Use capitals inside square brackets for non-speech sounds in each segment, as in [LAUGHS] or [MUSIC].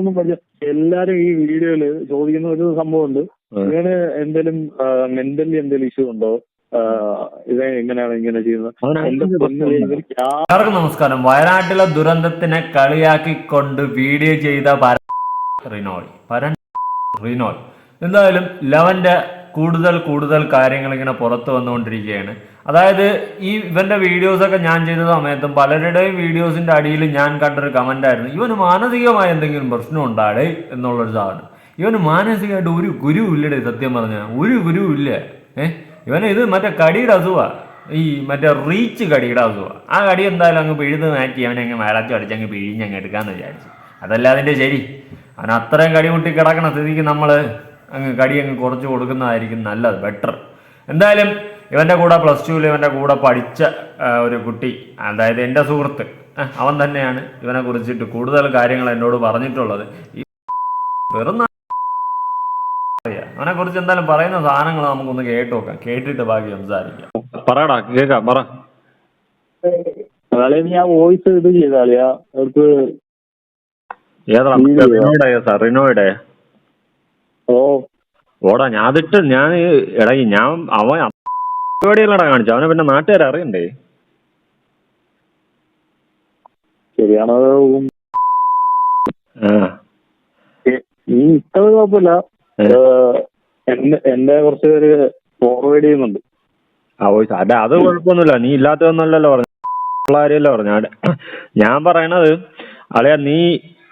ഒന്നും പഠിച്ച എല്ലാരും ഈ വീഡിയോയിൽ ചോദിക്കുന്ന ഒരു സംഭവമുണ്ട്. ഇങ്ങനെ എന്തെങ്കിലും മെന്റലി എന്തെങ്കിലും ഇഷ്യൂ ഉണ്ടോ? ഇത് എങ്ങനെയാണ് ഇങ്ങനെ ചെയ്യുന്നത്? എല്ലാവർക്കും നമസ്കാരം. വയനാട്ടിലെ ദുരന്തത്തിനെ കളിയാക്കിക്കൊണ്ട് വീഡിയോ ചെയ്ത റിനോൾ റിനോയ്. പരൻ റിനോയ്. എന്തായാലും ലവന്റെ കൂടുതൽ കൂടുതൽ കാര്യങ്ങൾ ഇങ്ങനെ പുറത്തു വന്നുകൊണ്ടിരിക്കുകയാണ്. അതായത് ഈ ഇവന്റെ വീഡിയോസ് ഒക്കെ ഞാൻ ചെയ്ത സമയത്തും പലരുടെയും വീഡിയോസിന്റെ അടിയിൽ ഞാൻ കണ്ടൊരു കമന്റ് ആയിരുന്നു. ഇവന് മാനസികമായ എന്തെങ്കിലും പ്രശ്നം ഉണ്ടാടേ എന്നുള്ളൊരു സാധനം. ഇവന് മാനസികമായിട്ട് ഒരു ഗുരു ഇല്ലടേ സത്യം പറഞ്ഞാൽ ഒരു ഗുരു ഇല്ല. ഏഹ് ഇവന് ഇത് മറ്റേ കടിയുടെ അസുഖമാണ് ഈ മറ്റേ റീച്ച് കടിയുടെ അസുഖമാണ് ആ കടി എന്തായാലും അങ്ങ് പിഴുത് മാറ്റി അവനെ അങ്ങ് മേളച്ചു അടിച്ച് അങ്ങ് പിഴിഞ്ഞ് അങ്ങ് എടുക്കാന്ന് വിചാരിച്ചു. അതല്ല അതിന്റെ ശരി. അവൻ അത്രയും കടി മുട്ടി കിടക്കണ സ്ഥിതിക്ക് നമ്മൾ അങ്ങ് കടി അങ്ങ് കുറച്ച് കൊടുക്കുന്നതായിരിക്കും നല്ലത് ബെറ്റർ എന്തായാലും ഇവന്റെ കൂടെ പ്ലസ് ടുവിൽ ഇവന്റെ കൂടെ പഠിച്ച ഒരു കുട്ടി അതായത് എന്റെ സുഹൃത്ത് അവൻ തന്നെയാണ് ഇവനെ കുറിച്ചിട്ട് കൂടുതൽ കാര്യങ്ങൾ എന്നോട് പറഞ്ഞിട്ടുള്ളത്. ഈ വെറും അവനെ കുറിച്ച് എന്തായാലും പറയുന്ന സാധനങ്ങൾ നമുക്കൊന്ന് കേട്ട് നോക്കാം. കേട്ടിട്ട് ബാക്കി സംസാരിക്കാം. പറയടാ കേക്കാം പറ. അതായത് വോയിസ് ഇത് ചെയ്താളിയാ അവർക്ക് ഏതാ വീഡിയോ. റിനോയുടെ സാർ റിനോയുടെ? ഓ ഓടാ ഞാൻ അതിട്ട് ഞാൻ എടാ ഞാൻ അവൻ പരിപാടിയല്ലടാ കാണിച്ചു. അവനെ പിന്നെ നാട്ടുകാരെ അറിയണ്ടേ? ശരിയാണോ ആ. നീ ഇട്ടത് കുഴപ്പമില്ല. ഏ. എന്നെ എന്റെ കുറച്ച് പേര് ഫോർവേഡ് ചെയ്യുന്നുണ്ട്. ആ വോയിസ് അല്ല അത് കുഴപ്പമൊന്നുമില്ല. നീ ഇല്ലാത്തതൊന്നുമല്ലല്ലോ പറഞ്ഞു കാര്യമല്ലോ പറഞ്ഞു ഞാൻ ഞാൻ പറയണത് അളയാ നീ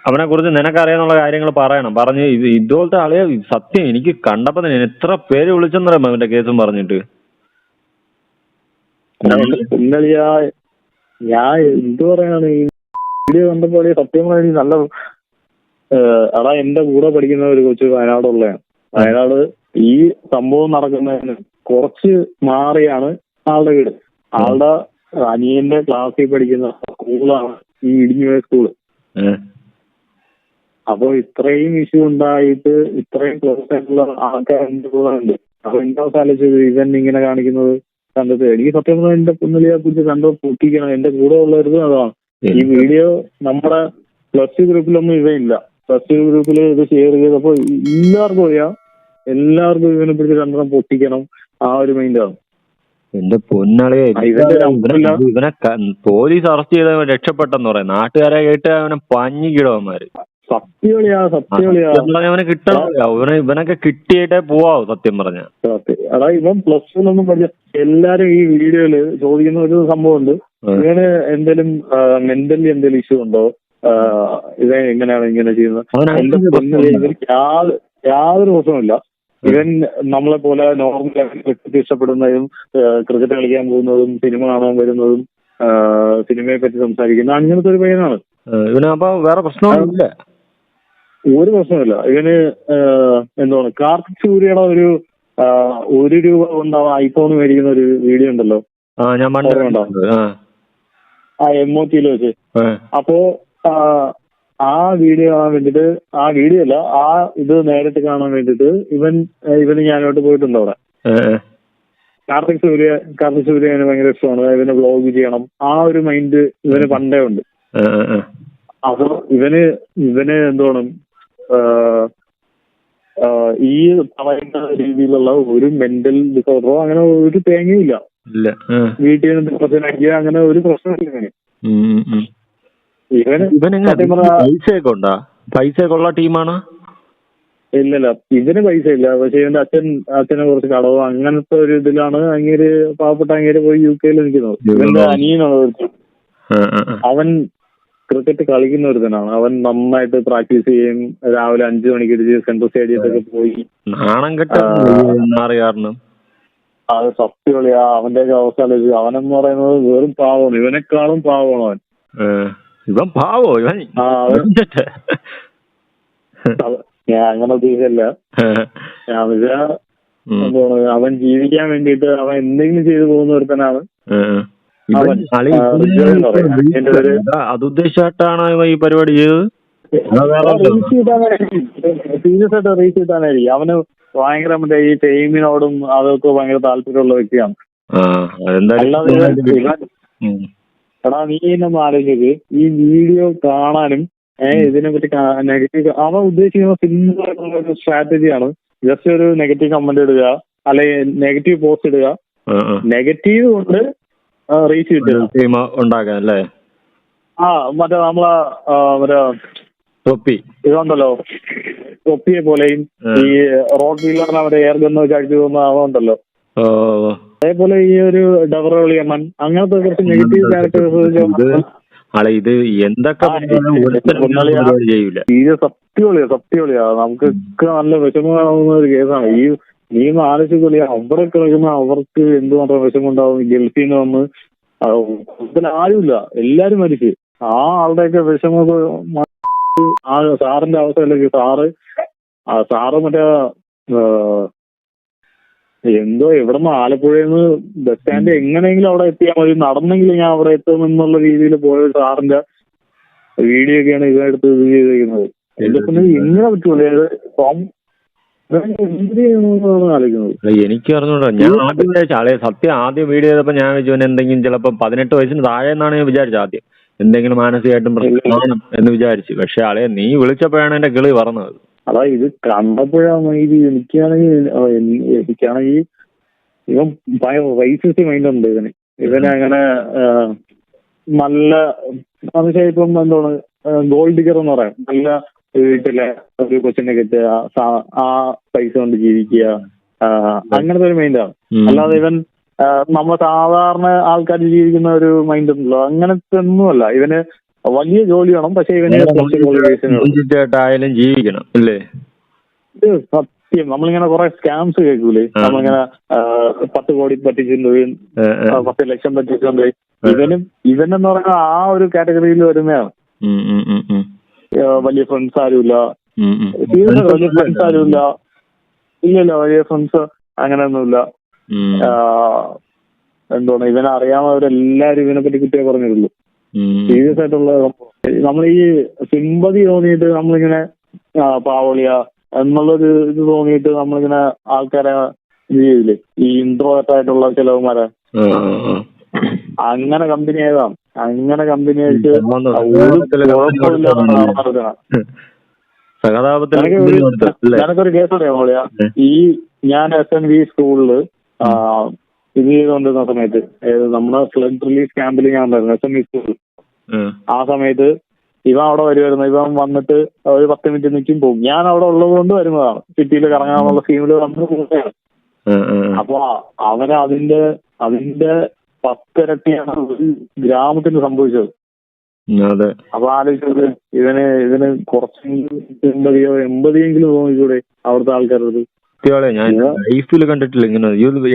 അവനെ കുറിച്ച് നിനക്കറിയാന്നുള്ള കാര്യങ്ങൾ പറയണം. പറഞ്ഞ് ഇത് ഇതുപോലത്തെ ആളെ സത്യം എനിക്ക് കണ്ടപ്പോ തന്നെ എത്ര പേര് വിളിച്ചെന്നറിയാം അവന്റെ കേസും പറഞ്ഞിട്ട്? ഞാൻ എന്ത് പറയാണ് ഈ വീഡിയോ കണ്ടപ്പോൾ സത്യം നല്ല അടാ എന്റെ കൂടെ പഠിക്കുന്ന ഒരു കൊച്ചു വയനാടുള്ളതാണ് വയനാട് ഈ സംഭവം നടക്കുന്നതിന് കുറച്ച് മാറിയാണ് ആളുടെ വീട്. ആളുടെ അനിയന്റെ ക്ലാസ്സിൽ പഠിക്കുന്ന സ്കൂളാണ് ഈ ഇടിഞ്ഞുപോയ സ്കൂൾ. അപ്പൊ ഇത്രയും ഇഷ്യൂ ഉണ്ടായിട്ട് ഇത്രയും ക്ലോസ് ആയിട്ടുള്ള ആൾക്കാർ എന്റെ കൂടെ ഉണ്ട്. അപ്പൊ എന്താ ആലോചിച്ചത്? ഇവൻ ഇങ്ങനെ കാണിക്കുന്നത് കണ്ടിട്ട് എനിക്ക് സത്യം പറഞ്ഞാൽ എന്റെ പുന്നലിയെ കുറിച്ച് കണ്ടോ പൊട്ടിക്കണം. എന്റെ കൂടെ ഉള്ളവരുത് അതാണ്. ഈ വീഡിയോ നമ്മുടെ പ്ലസ് ടു ഗ്രൂപ്പിലൊന്നും ഇവയില്ല പ്ലസ് ടു ഗ്രൂപ്പിൽ ഇത് ഷെയർ ചെയ്തപ്പോ എല്ലാവർക്കും അറിയാം. എല്ലാവർക്കും ഇവനെ പിടിച്ച് രണ്ടെണ്ണം പൊട്ടിക്കണം. ആ ഒരു മൈൻഡാണ് എന്റെ പൊന്നാളെ ഇവനെ പോലീസ് അറസ്റ്റ് ചെയ്ത രക്ഷപ്പെട്ടെന്ന് പറയാം നാട്ടുകാരെ കേട്ട് അവനെ പഞ്ഞിക്കിടവന്മാര് സത്യളിയാ സത്യളിയാ അവനെ കിട്ടണം. ഇവനെ ഇവനൊക്കെ കിട്ടിയിട്ടേ പോവാവൂ സത്യം പറഞ്ഞ. അതാ ഇവൻ പ്ലസ് ടു പഠിച്ച എല്ലാരും ഈ വീഡിയോയിൽ ചോദിക്കുന്ന ഒരു സംഭവമുണ്ട്. ഇവന് എന്തേലും മെന്റലി എന്തേലും ഇഷ്യൂ ഉണ്ടോ? ഇത് എങ്ങനെയാണ് ഇങ്ങനെ ചെയ്യുന്നത്? യാതൊരു പ്രശ്നമില്ല ഇവൻ നമ്മളെ പോലെ നോർമൽ ക്രിക്കറ്റ് ഇഷ്ടപ്പെടുന്നതും ക്രിക്കറ്റ് കളിക്കാൻ പോകുന്നതും സിനിമ കാണാൻ വരുന്നതും സിനിമയെ പറ്റി സംസാരിക്കുന്ന അങ്ങനത്തെ ഒരു പയ്യനാണ്. ഇവന് അപ്പൊ വേറെ പ്രശ്നമൊന്നുമില്ല. ഒരു പ്രശ്നമില്ല ഇവന് ആ, എന്താണ് കാർത്തിക് സൂര്യയുടെ ഒരു ഒരു രൂപ കൊണ്ട് അവൻ ഐഫോൺ മേടിക്കുന്ന ഒരു വീഡിയോ ഉണ്ടല്ലോ. ആ ഞാൻ ആ. എം ഒ ടിയിൽ വെച്ച്. അപ്പോ ആ, വീഡിയോ കാണാൻ വേണ്ടിട്ട് ആ വീഡിയോ അല്ല ആ ഇത് നേരിട്ട് കാണാൻ വേണ്ടിട്ട് ഇവൻ ഇവന് ഞാനോട്ട് പോയിട്ടുണ്ട് അവിടെ. കാർത്തിക് സൂര്യ കാർത്തിക് സൂര്യ ഇവന് ഭയങ്കര ഇഷ്ടമാണ്. ഇവന് വ്ളോഗ് ചെയ്യണം. ആ ഒരു മൈൻഡ് ഇവന് പണ്ടേ ഉണ്ട്. അപ്പൊ ഇവന് ഇവന് എന്താണ് ഈ പറയുന്ന രീതിയിലുള്ള ഒരു മെന്റൽ ഡിസോർഡറോ അങ്ങനെ ഒരു തേങ്ങയും ഇല്ല. വീട്ടിൽ നിന്ന് ഡിപ്രഷൻ അടിക്കുക അങ്ങനെ ഒരു പ്രശ്നമില്ല ഇവന്. ഇവന് പൈസയൊക്കെ ഉണ്ടാ? പൈസയൊക്കെ ഉള്ള ടീമാണ്? ഇല്ലല്ല ഇതിന് പൈസ ഇല്ല പക്ഷെ ഇവന്റെ അച്ഛൻ അച്ഛനെ കുറച്ച് കടവ് അങ്ങനത്തെ ഒരു ഇതിലാണ് അങ്ങേര് പാവപ്പെട്ട അങ്ങനെ പോയി യു കെയിൽ നിൽക്കുന്നത്. ഇവന്റെ അനിയനാണ്. അവൻ ക്രിക്കറ്റ് കളിക്കുന്ന ഒരുത്തനാണ്. അവൻ നന്നായിട്ട് പ്രാക്ടീസ് ചെയ്യും. രാവിലെ അഞ്ചു മണിക്ക് എഴുതി സെൻട്രൽ സ്റ്റേഡിയത്തൊക്കെ പോയി. നാണം സത്യ കളിയാ അത് അവന്റെ ഒക്കെ അവസ്ഥ അവനെന്ന് പറയുന്നത് വെറും പാവമാണ്. ഇവനെക്കാളും പാവമാണ് അവൻ. ഇവൻ പാവോ? ഇവൻ ഞാൻ അങ്ങനെ ഉദ്ദേശിച്ചല്ല. ഞാൻ അവൻ ജീവിക്കാൻ വേണ്ടിയിട്ട് അവൻ എന്തെങ്കിലും ചെയ്തു പോകുന്ന ഒരുത്തനാണ്. അത് ഈ പരിപാടി ചെയ്തത്? അത് റീച്ച് കിട്ടാനായിരിക്കും സീരിയസ് ആയിട്ട് റീച്ച് കിട്ടാനായിരിക്കും അവന് ഭയങ്കര മറ്റേ ഈ ടീമിനോടും അതൊക്കെ ഭയങ്കര താല്പര്യമുള്ള വ്യക്തിയാണ്. എടാ നീ എന്നൊന്ന് ആലോചിച്ചത് ഈ വീഡിയോ കാണാനും ഏഹ് ഇതിനെ പറ്റി നെഗറ്റീവ് അവൻ ഉദ്ദേശിക്കുന്ന സിമ്പിൾ ആയിട്ടുള്ള ഒരു സ്ട്രാറ്റജിയാണ്. ജസ്റ്റ് ഒരു നെഗറ്റീവ് കമന്റ് ഇടുക അല്ലെങ്കിൽ നെഗറ്റീവ് പോസ്റ്റ് ഇടുക. നെഗറ്റീവ് കൊണ്ട് റീച്ച് ടീം ഉണ്ടാക്കാൻ അല്ലേ? ആ മറ്റേ നമ്മളെ ആ, മറ്റേ തൊപ്പി. ഇതുണ്ടല്ലോ. തൊപ്പിയെ പോലെയും ഈ റോഡ് വീലറിനെ മറ്റേ എയർ ഗന്ന് വെച്ച് അടിച്ചു പോകുന്ന. അതേപോലെ ഈ ഒരു ഡവറളിയമ്മൻ അങ്ങനത്തെ കുറച്ച് നെഗറ്റീവ് ക്യാരക്ടേഴ്സ് ആളെ ഇത് എന്തൊക്കെ സത്യവളിയാ സത്യവളിയാ നമുക്കൊക്കെ നല്ല വിഷമമാവുന്ന ഒരു കേസാണ്. ഈ നീ ഒന്ന് ആലോചിക്കൊള്ളിയാ അവിടെ കിടക്കുന്ന അവർക്ക് എന്തുമാത്രം വിഷമം ഉണ്ടാവും ഗൾഫിൽ നിന്ന് വന്ന് ആ, ഇതിൽ ആരുമില്ല. എല്ലാരും മരിച്ച്. ആ ആളുടെയൊക്കെ വിഷമം ആ സാറിന്റെ അവസ്ഥയിലേക്ക് സാറ് ആ സാറ് മറ്റേ എന്തോ നിന്ന് ആലപ്പുഴയിൽ നിന്ന് ബസ് സ്റ്റാൻഡ് എങ്ങനെയെങ്കിലും അവിടെ എത്തിയാൽ മതി. നടന്നെങ്കിൽ ഞാൻ അവിടെ എത്തും എന്നുള്ള രീതിയിൽ പോയ സാറിന്റെ വീഡിയോ ഒക്കെയാണ് ഇതിനടുത്ത് ഇത് ചെയ്തിരിക്കുന്നത്. എന്റെ പിന്നെ എങ്ങനെ പറ്റൂലേ എനിക്ക് അറിഞ്ഞൂടാ. ഞാൻ ആദ്യം വിചാരിച്ച ആളെ സത്യം ആദ്യം വീഡിയോ ചെയ്തപ്പോ ഞാൻ വിചാരിച്ചു എന്തെങ്കിലും ചിലപ്പോ പതിനെട്ട് വയസ്സിന് താഴെ എന്നാണ് ഞാൻ വിചാരിച്ചത് ആദ്യം. എന്തെങ്കിലും മാനസികമായിട്ടും പ്രശ്നം എന്ന് വിചാരിച്ചു. പക്ഷെ ആളെ നീ വിളിച്ചപ്പോഴാണ് എന്റെ കിളി പറഞ്ഞത്. അതാ ഇത് കണ്ടപ്പോഴാണ് ഇത് എനിക്കാണെങ്കിൽ എനിക്കാണെങ്കിൽ ഇവൻ റൈസിസ്റ്റ് മൈൻഡ് ഉണ്ട് ഇവന്. ഇവന് അങ്ങനെ ആ, നല്ല എന്നുവെച്ചാൽ ഇപ്പം എന്താണ് ഗോൾഡ് ഡിഗർ എന്ന് പറയാം. നല്ല വീട്ടിലെ ഒരു കൊച്ചിനെ കെട്ടുക ആ പൈസ കൊണ്ട് ജീവിക്കുക അങ്ങനത്തെ ഒരു മൈൻഡാണ് അല്ലാതെ ഇവൻ നമ്മൾ നമ്മ സാധാരണ ആൾക്കാർ ജീവിക്കുന്ന ഒരു മൈൻഡ് ഉണ്ടല്ലോ. അങ്ങനത്തെ ഒന്നുമല്ല. ഇവന് വലിയ ജോലി വേണം. പക്ഷെ ഇവന് ജീവിക്കണം അല്ലേ? ഇത് സത്യം. നമ്മളിങ്ങനെ കുറെ സ്കാംസ് കേൾക്കൂലേ. നമ്മളിങ്ങനെ പത്ത് കോടി പറ്റിച്ചിട്ടുണ്ട് പത്ത് ലക്ഷം പറ്റിച്ചിട്ടുണ്ട്. ഇവനും ഇവനെന്ന് പറഞ്ഞാൽ ആ ഒരു കാറ്റഗറിയിൽ വരുന്നതാണ് വലിയ ഫ്രണ്ട്സ് ആരുമില്ല. സീരിയസ് വലിയ ഫ്രണ്ട്സ് ആരുമില്ല. ഇല്ലല്ല വലിയ ഫ്രണ്ട്സ് അങ്ങനെയൊന്നുമില്ല. എന്താണ് ഇവനെ അറിയാവുന്നവരെല്ലാരും ഇവനെ പറ്റി കുട്ടിയെ പറഞ്ഞിട്ടുള്ളൂ. സീരിയസ് ആയിട്ടുള്ള നമ്മൾ ഈ സിമ്പതി തോന്നിയിട്ട് നമ്മളിങ്ങനെ പാവളിയ എന്നുള്ളൊരു ഇത് തോന്നിയിട്ട് നമ്മളിങ്ങനെ ആൾക്കാരെ ഇത് ചെയ്യില്ലേ ഈ ഇൻട്രോവേർട്ട് ആയിട്ടുള്ള ചിലവന്മാരെ. അങ്ങനെ കമ്പനി ആയതാണ്. അങ്ങനെ കമ്പനി ആയിട്ട്? നിനക്കൊരു കേസ് അറിയാം മോളിയ ഈ ഞാൻ എസ് എൻ വി സ്കൂളിൽ ഇത് ചെയ്തുകൊണ്ടിരുന്ന സമയത്ത് നമ്മുടെ ഫ്ലഡ് റിലീഫ് ക്യാമ്പിൽ ഞാൻ ഉണ്ടായിരുന്നു എസ് എൻ വി സ്കൂളിൽ ആ സമയത്ത് ഇവൻ അവിടെ വരുമായിരുന്നു ഇവൻ വന്നിട്ട് ഒരു പത്ത് മിനിറ്റ് നിൽക്കും പോകും ഞാൻ അവിടെ ഉള്ളത് കൊണ്ട് വരുന്നതാണ്. സിറ്റിയിൽ കറങ്ങാനുള്ള സ്കീമിൽ വന്ന് ഉം. അപ്പൊ അവന് അതിന്റെ അതിന്റെ പത്തിരട്ടിയാണ് ഒരു ഗ്രാമത്തിന് സംഭവിച്ചത്. അതെ. അപ്പൊ ആലോചിച്ചത് ഇവന് ഇതിന് കുറച്ചെങ്കിലും എൺപതിയോ എൺപതിയെങ്കിലും തോന്നിക്കൂടെ അവിടുത്തെ ആൾക്കാരത് സത്യമാളെ ഞാൻ ലൈഫിൽ കണ്ടിട്ടില്ല ഇങ്ങനെ.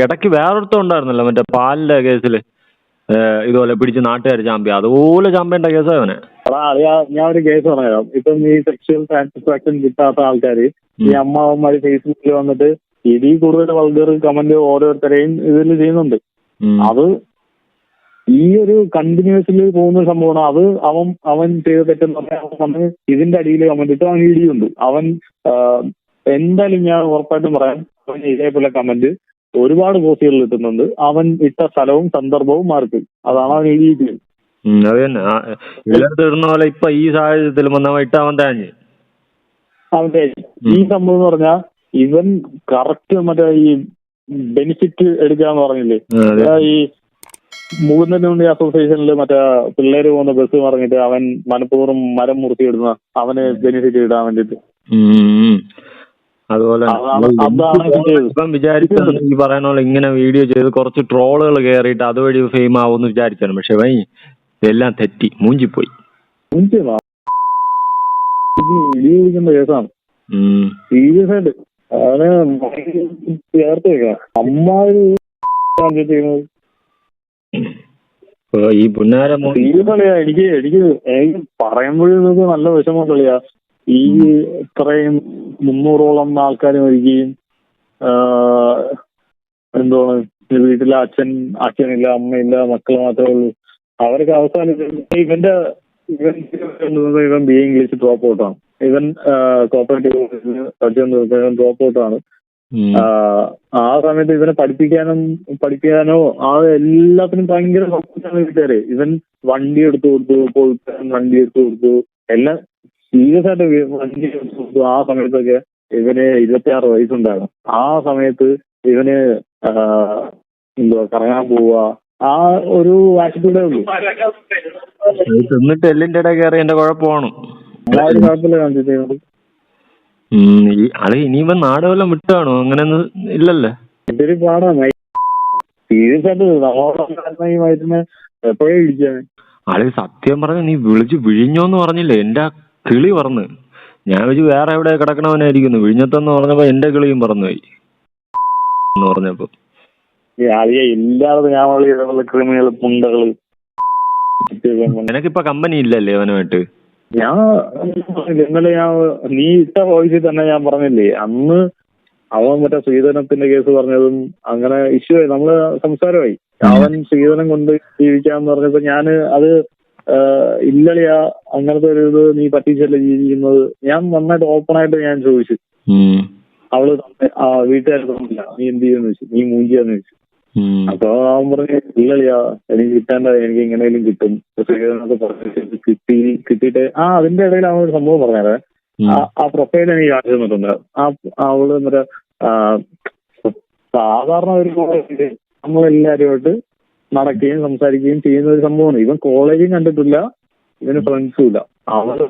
ഇടയ്ക്ക് വേറൊരുത്തം ഉണ്ടായിരുന്നല്ലോ മറ്റേ പാലിന്റെ കേസിൽ ഇതുപോലെ പിടിച്ച് നാട്ടുകാർ ചാമ്പ്യ അതുപോലെ ചാമ്പ്യന്റെ കേസാ അവനെ. ഞാൻ ഒരു കേസ് പറയാം ഇപ്പം ഈ സെക്ഷൽ സാറ്റിസ്ഫാക്ഷൻ കിട്ടാത്ത ആൾക്കാര് ഈ അമ്മാവന്മാര് ഫേസ്ബുക്കിൽ വന്നിട്ട് ഇതിൽ കൂടുതൽ വൾഗർ കമന്റ് ഓരോരുത്തരെയും ഇതിൽ ചെയ്യുന്നുണ്ട്. അത് ഈ ഒരു കണ്ടിന്യൂസിൽ പോകുന്ന സംഭവമാണ്. അത് അവൻ അവൻ ചെയ്ത തെറ്റെന്ന് പറഞ്ഞാൽ അവൻ വന്ന് ഇതിന്റെ അടിയിൽ കമന്റ് ഇട്ട് അവൻ ഇടിയുണ്ട് അവൻ എന്തായാലും ഞാൻ ഉറപ്പായിട്ടും പറയാം അവൻ ഇതേപോലെ കമന്റ് ഒരുപാട് പോസ്റ്റുകളിൽ ഇട്ടുന്നുണ്ട് അവൻ ഇട്ട സ്ഥലവും സന്ദർഭവും മാർക്ക്. അതാണ് അവൻ എഴുതിയിട്ടുള്ളത് ഉം, അത് തന്നെ. ആ, എല്ലായിടത്തും ഇടുന്ന പോലെ ഇപ്പൊ ഈ സാഹചര്യത്തിൽ ഇട്ട് അവൻ തേഞ്ഞ്. അവന്റെ ഈ സംഭവം എന്ന് പറഞ്ഞാൽ ഇവൻ കറക്റ്റ് മറ്റേ ഈ ബെനിഫിറ്റ് എടുക്കാന്ന് പറഞ്ഞില്ലേ? ഈ മുകുന്ദനുണ്ടി അസോസിയേഷനിൽ മറ്റേ പിള്ളേര് പോകുന്ന ബസ് പറഞ്ഞിട്ട് അവൻ മനഃപൂർവം മരം മുറിച്ചിടുന്ന അവന് ബെനിഫിറ്റ് ഇടാൻ വേണ്ടിട്ട്. അതുപോലെ വിചാരിച്ചാണ് ഈ പറയുന്ന പോലെ ഇങ്ങനെ വീഡിയോ ചെയ്ത് കുറച്ച് ട്രോളുകൾ കയറിയിട്ട് അതുവഴി ഫെയിം ആവുമെന്ന് വിചാരിച്ചാണ്. പക്ഷെ വൈ എല്ലാം തെറ്റി. മൂഞ്ചിപ്പോയി. കേസാണ്. സീരിയസ് ആയിട്ട്. അവന് ചേർത്ത് വെക്കണം അമ്മ ചെയ്യുന്നത്? ഇപ്പൊ ഈ പുന്നാര ഈ എനിക്ക് എനിക്ക് എനിക്ക് പറയുമ്പോഴും നല്ല വിഷമം കളിയാ. ഈ ഇത്രയും മുന്നൂറോളം ആൾക്കാർ മരിക്കുകയും എന്താണ് വീട്ടിലെ അച്ഛൻ അച്ഛനില്ല അമ്മയില്ല മക്കൾ മാത്രമേ ഉള്ളൂ. അവരൊക്കെ അവസാനം ഇവന്റെ ഇവൻ ഇവൻ ബി ഇംഗ്ലീഷ് ഡ്രോപ്പ് ഔട്ടാണ് ഇവൻ കോപ്പറേറ്റീവ് ഡ്രോപ്പ് ഔട്ടാണ് ആ സമയത്ത് ഇവനെ പഠിപ്പിക്കാനും പഠിപ്പിക്കാനോ ആ എല്ലാത്തിനും ഭയങ്കര സപ്പോർട്ടാണ് വീട്ടുകാര്. ഇവൻ വണ്ടി എടുത്തു കൊടുത്തു പോയിട്ട് വണ്ടി എടുത്തു കൊടുത്തു എല്ലാം സീരിയസ് ആയിട്ട് വണ്ടി എടുത്തു കൊടുത്തു. ആ സമയത്തൊക്കെ ഇവന് ഇരുപത്തിയാറ് വയസ്സുണ്ടായിരുന്നു. ആ സമയത്ത് ഇവന് എന്തുവാ കറങ്ങാൻ പോവുക ആ ഒരു ആറ്റിറ്റ്യൂഡേ ഉള്ളൂ. എന്നിട്ട് തിന്നിട്ട് എല്ലിന്റെ ഇടയിൽ കയറി എന്റെ കുഴപ്പമാണ്. കുഴപ്പമില്ല കാണിച്ചിട്ട് ഉം, ഈ ആൾ ഇനിയിപ്പോ നാട് വല്ലതും വിട്ടാണോ? അങ്ങനെയൊന്നും ഇല്ലല്ലേ? ഇതൊരു പാടാണ്. സീരിയസ് ആയിട്ട് നമ്മളോട് വയറ്റിന് എപ്പോഴേ ആൾ സത്യം പറഞ്ഞ നീ വിളിച്ച് വിഴിഞ്ഞോന്ന് പറഞ്ഞില്ലേ? എന്റെ കിളി പറന്ന്. ഞാൻ വെച്ച് വേറെ എവിടെ കിടക്കണവനായിരിക്കുന്നു. വിഴിഞ്ഞത്തെന്ന് പറഞ്ഞപ്പോ എന്റെ കിളിയും പറന്നുപോയി. എന്ന് പറഞ്ഞപ്പോ. ഇല്ലാതെ ഞാൻ ക്രിമിനൽ പുണ്ടകൾ. നിനക്കിപ്പോ കമ്പനി ഇല്ലല്ലേ അവനുമായിട്ട്? ഞാൻ ഇന്നലെ ഞാൻ നീ ഇട്ട വോയിസിൽ തന്നെ ഞാൻ പറഞ്ഞില്ലേ അന്ന് അവൻ മറ്റേ സ്ത്രീധനത്തിന്റെ കേസ് പറഞ്ഞതും അങ്ങനെ ഇഷ്യൂ ആയി. നമ്മൾ സംസാരമായി. അവൻ സ്ത്രീധനം കൊണ്ട് ജീവിക്കാന്ന് പറഞ്ഞപ്പോ ഞാൻ അത് ഇല്ലളിയാ അങ്ങനത്തെ ഒരു ഇത് നീ പറ്റിച്ചല്ല ജീവിക്കുന്നത്? ഞാൻ നന്നായിട്ട് ഓപ്പൺ ആയിട്ട് ഞാൻ ചോദിച്ചു. അവൾ വീട്ടുകാർ തന്നില്ല നീ എന്ത് ചെയ്യുന്നു? ചോദിച്ചു. നീ മൂഞ്ചിയാന്ന് ചോദിച്ചു. അപ്പൊ അവൻ പറഞ്ഞു ഇല്ലളിയാ എനിക്ക് കിട്ടാണ്ട എനിക്ക് എങ്ങനെയും കിട്ടും. ശ്രീധരനൊക്കെ പറഞ്ഞു കിട്ടി കിട്ടിയിട്ട് ആ അതിന്റെ ഇടയിൽ അവൻ ഒരു സംഭവം പറഞ്ഞേ ആ- പ്രൊഫൈൽ എനിക്ക് കാണിച്ചു തന്നിട്ടുണ്ട്. ആ അവൾ മറ്റേ സാധാരണ ഒരു കോളേജിൽ നമ്മളെല്ലാരുമായിട്ട് നടക്കുകയും സംസാരിക്കുകയും ചെയ്യുന്ന ഒരു സംഭവമാണ്. ഇവൻ കോളേജും കണ്ടിട്ടില്ല ഇവന് ഫ്രണ്ട്സും ഇല്ല. അവൾ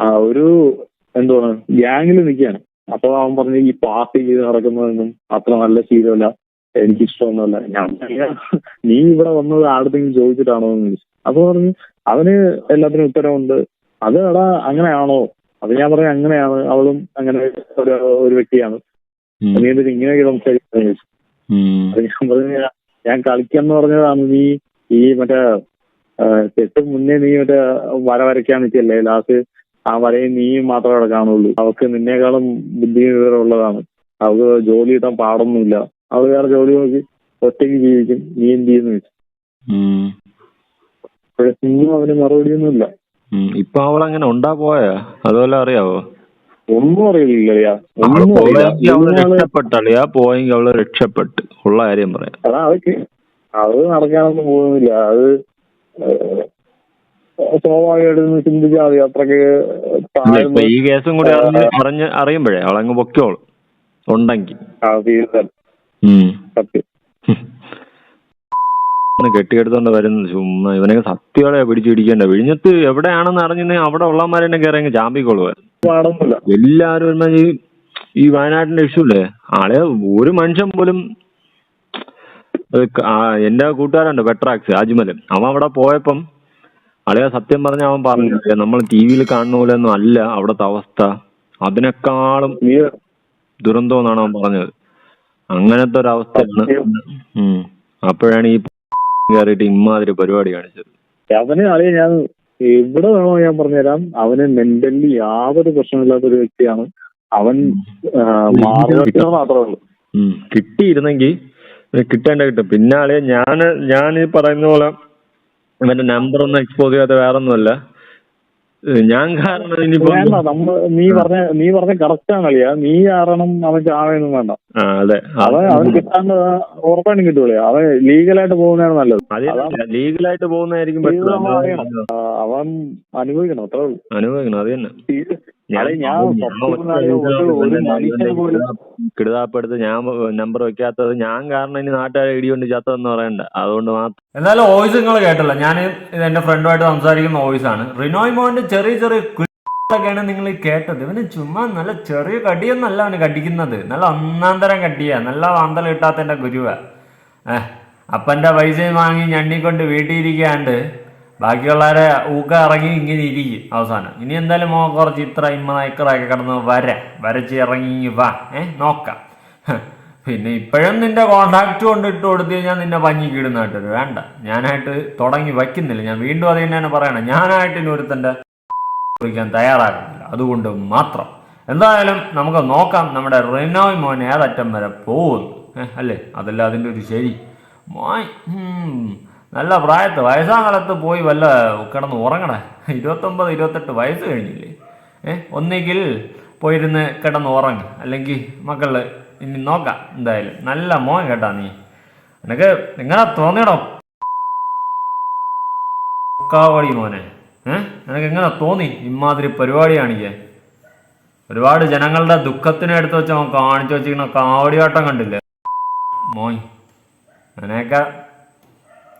ആ ഒരു എന്തുവാണ് ഗ്യാങ്ങിൽ നിൽക്കുകയാണ്. അപ്പൊ അവൻ പറഞ്ഞു ഈ പാർട്ടി ചെയ്ത് നടക്കുന്നതൊന്നും അത്ര നല്ല ശീലമല്ല. എനിക്ക് ഇഷ്ടമൊന്നുമല്ല ഞാൻ നീ ഇവിടെ വന്നത് ആരുടെങ്കിലും ചോദിച്ചിട്ടാണോ എന്ന് ചോദിച്ചു. അപ്പൊ പറഞ്ഞു അവന് എല്ലാത്തിനും ഉത്തരവുണ്ട്. അത് എടാ അങ്ങനെയാണോ? അത് ഞാൻ പറഞ്ഞു അങ്ങനെയാണ്. അവളും അങ്ങനെ ഒരു ഒരു വ്യക്തിയാണ്. നീ എന്തിനാ ഇങ്ങനെയൊക്കെ സംസാരിക്കുന്നത് ചോദിച്ചു. അത് ഞാൻ പറഞ്ഞു "ഞാൻ- ഞാൻ കളിക്കാന്ന് പറഞ്ഞതാണ് നീ ഈ മറ്റേ തെട്ട് മുന്നേ നീ മറ്റേ വര വരയ്ക്കാൻ നിൽക്കല്ലേ? ലാസ്റ്റ് ആ വരയും നീ മാത്രമേ അവിടെ കാണുള്ളൂ അവക്ക് നിന്നേക്കാളും ബുദ്ധി വിവരമുള്ളതാണ് അവക്ക് ജോലി കിട്ടാൻ പാടൊന്നുമില്ല. അവൾ വേറെ ജോലി നോക്കി ഒറ്റയ്ക്ക് ജീവിക്കും. നീ എന്ത് ചെയ്യുന്നു ചോദിച്ചു. അവന് മറുപടി അവന് മറുപടിയൊന്നുമില്ല ഇപ്പൊ അവൾ അങ്ങനെ ഉണ്ടാ പോയാ? അതുപോലെ അറിയാവോ? ഒന്നും അറിയില്ല ഒന്നും അറിയില്ല. പോയെങ്കിൽ അവൾ ഇന്നാൾ രക്ഷപ്പെട്ടളിയാ പോയെങ്കിൽ അവൾ രക്ഷപ്പെട്ട്. ഉള്ള കാര്യം പറയാം. അതാ അതൊക്കെ അത് നടക്കാനൊന്നും പോകുന്നില്ല. അത് സ്വാഭാവികമായിട്ട് ഒന്ന് ചിന്തിച്ചാൽ അത്രയ്ക്ക് ഈ കേസും കൂടി അറിഞ്ഞ് അറിയുമ്പോഴേ അവളങ്ങ് പൊക്കോളും. ഉണ്ടെങ്കിൽ. [LAUGHS] കെട്ടിയെടുത്തോണ്ട് വരുന്നത് ചുമ്മാ ഇവനെ സത്യങ്ങളെ പിടിച്ചു പിടിക്കണ്ട വിഴിഞ്ഞത്ത് എവിടെയാണെന്ന് അറിഞ്ഞെങ്കിൽ അവിടെ ഉള്ളമാരെന്നെ കയറി അങ്ങ് ചാമ്പിക്കൊള്ളുവായിരുന്നു പാടൊന്നുമില്ല എല്ലാരും ഒരുമാതിരി ഈ- വയനാട്ടിന്റെ ഇഷ്യൂ ഇല്ലേ? ആളെ ഒരു മനുഷ്യൻ പോലും എന്റെ കൂട്ടുകാരുണ്ട് വെട്രാക്സ് അജ്മൽ അവൻ അവിടെ പോയപ്പം അളിയ സത്യം പറഞ്ഞ അവൻ പറഞ്ഞു നമ്മൾ ടി വിയിൽ കാണുന്ന പോലെ ഒന്നും അല്ല അവിടുത്തെ അവസ്ഥ. അതിനേക്കാളും നീ ദുരന്തം എന്നാണ് അവൻ പറഞ്ഞത്. അങ്ങനത്തെ ഒരു അവസ്ഥയാണ്. അപ്പോഴാണ് ഈ [LAUGHS] കയറിയിട്ട് ഇമ്മാതിരി പരിപാടി കാണിച്ചത്. അവന് അറിയാം ഞാൻ എവിടെ വേണോ ഞാൻ പറഞ്ഞുതരാം. അവന് മെന്റലി യാതൊരു പ്രശ്നമില്ലാത്ത ഒരു വ്യക്തിയാണ്. അവൻ മാത്രമേ ഉള്ളൂ. കിട്ടിയിരുന്നെങ്കിൽ കിട്ടേണ്ട കിട്ടും. പിന്നെ ആളെ ഞാൻ ഞാൻ ഈ പറയുന്ന പോലെ ഇവന്റെ നമ്പർ ഒന്നും എക്സ്പോസ് ചെയ്യാത്ത വേറെ ഒന്നുമല്ല ഏഹ് ഞാൻ കാരണം ഇനിയിപ്പോ വേണ്ട നമ്മ നീ പറഞ്ഞ നീ പറഞ്ഞ കറക്റ്റ് കളിയാ. നീ കാരണം അവൻ ആവേന്നും വേണ്ട. അതെ. അവൻ അവൻ കിട്ടാണ്ട് ഉറപ്പായിട്ടും കിട്ടൂലേ. അവൻ ലീഗലായിട്ട് പോകുന്നതാണ് നല്ലത്. ലീഗലായിട്ട് പോകുന്നതായിരിക്കും അവൻ അനുഭവിക്കണം അത്രേ ഉള്ളൂ. അനുഭവിക്കണം അത് തന്നെ. ഞാൻ ഒരു- ഒരു മനുഷ്യന് പോലും കിടുതാപ്പെടുത്ത് ഞാൻ നമ്പർ വെക്കാത്തത് ഞാൻ കാരണം ഇനി നാട്ടുകാരെ ഇടികൊണ്ട് ചത്തതെന്ന് പറയണ്ട. അതുകൊണ്ട് മാത്രം എന്നാലും വോയിസ് നിങ്ങൾ കേട്ടല്ലോ. ഞാൻ ഇത് എന്റെ ഫ്രണ്ടുമായിട്ട് സംസാരിക്കുന്ന വോയിസ് ആണ്. റിനോയ് മോന്റെ ചെറിയ ചെറിയ ഒക്കെയാണ് നിങ്ങൾ കേട്ടത്. ഇവന് ചുമ്മാ നല്ല ചെറിയ കടിയൊന്നല്ല അവന് കടിക്കുന്നത്. നല്ല ഒന്നാം തരം കടിയാ. നല്ല വാന്തൽ കിട്ടാത്തതിന്റെ ഗുരുവ. ഏഹ് അപ്പന്റെ പൈസയും വാങ്ങി ഞണ്ണിക്കൊണ്ട് വീട്ടിലിരിക്കാണ്ട് ബാക്കിയുള്ളവരെ ഊക്ക ഇറങ്ങി ഇങ്ങനെ ഇരിക്കും അവസാനം. ഇനി എന്തായാലും മോ കുറച്ച് ഇത്ര ഇമ്മ നയക്കറൊക്കെ കിടന്ന് വര വരച്ച് ഇറങ്ങി വാ ഏ നോക്കാം. പിന്നെ ഇപ്പോഴും നിന്റെ കോണ്ടാക്ട് കൊണ്ട് ഇട്ട് കൊടുത്തു കഴിഞ്ഞാൽ നിന്നെ പഞ്ഞി ഇടുന്നതായിട്ടൊരു വേണ്ട ഞാനായിട്ട് തുടങ്ങി വയ്ക്കുന്നില്ല. ഞാൻ വീണ്ടും അത് തന്നെയാണ് പറയണം. ഞാനായിട്ട് ഇനി ഒരുത്തന്റെ കുറിക്കാൻ തയ്യാറാകുന്നില്ല. അതുകൊണ്ട് മാത്രം. എന്തായാലും നമുക്ക് നോക്കാം നമ്മുടെ റിനോയ് മോൻ ഏതറ്റം വരെ പോകുന്നു. ഏഹ് അല്ലേ? അതല്ല അതിന്റെ ഒരു ശരി. മോയ് നല്ല പ്രായത്ത് വയസ്സാം കാലത്ത് പോയി വല്ല കിടന്ന് ഉറങ്ങണേ. ഇരുപത്തൊമ്പത് ഇരുപത്തെട്ട് വയസ്സ് കഴിഞ്ഞില്ലേ? ഏഹ് ഒന്നുകിൽ പോയിരുന്ന് കിടന്ന് ഉറങ്ങ. അല്ലെങ്കിൽ മക്കൾ ഇനി നോക്കാം എന്തായാലും. നല്ല മോൻ കേട്ടാ നീ. നിനക്ക് നിങ്ങളെ തോന്നിയടോ. മുക്കാവടി മോനെ. ഏഹ് നിനക്ക് എങ്ങനെ തോന്നി? ഇമാതിരി പരിപാടി കാണിക്കാൻ ഒരുപാട് ജനങ്ങളുടെ ദുഃഖത്തിന് എടുത്ത് വെച്ച് കാണിച്ചു വെച്ചിരിക്കുന്ന കാവടിയാട്ടം കണ്ടില്ലേ? മോയ് അങ്ങനെയൊക്കെ